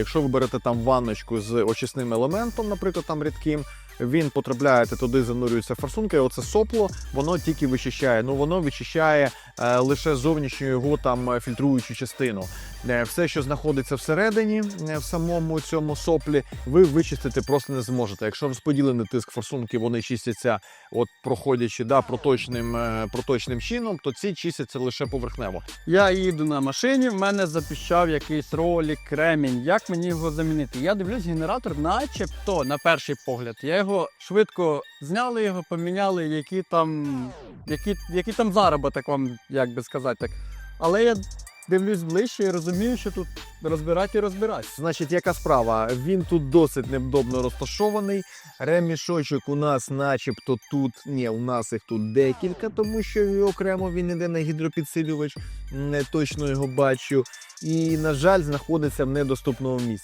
Якщо ви берете там ванночку з очисним елементом, наприклад, там рідким, він потрапляєте туди, занурюється форсунка, і оце сопло, воно тільки вичищає. Ну воно вичищає е, лише зовнішню його там фільтруючу частину. Е, все, що знаходиться всередині, е, в самому цьому соплі, ви вичистити просто не зможете. Якщо розподілений тиск форсунки, вони чистяться, от проходячи да, проточним, е, проточним чином, то ці чистяться лише поверхнево. Я їду на машині, в мене запіщав якийсь ролик, кремінь. Як мені його замінити? Я дивлюсь, генератор, начебто, на перший погляд. Я його швидко зняли, його поміняли, які там, які, який там заробіток вам, як би сказати так. Але я дивлюсь ближче і розумію, що тут розбирати і розбирати. Значить, яка справа? Він тут досить невдобно розташований. Ремішочок у нас, начебто, тут ні, у нас їх тут декілька, тому що окремо він іде на гідропідсилювач. Не точно його бачу. І, на жаль, знаходиться в недоступному місці.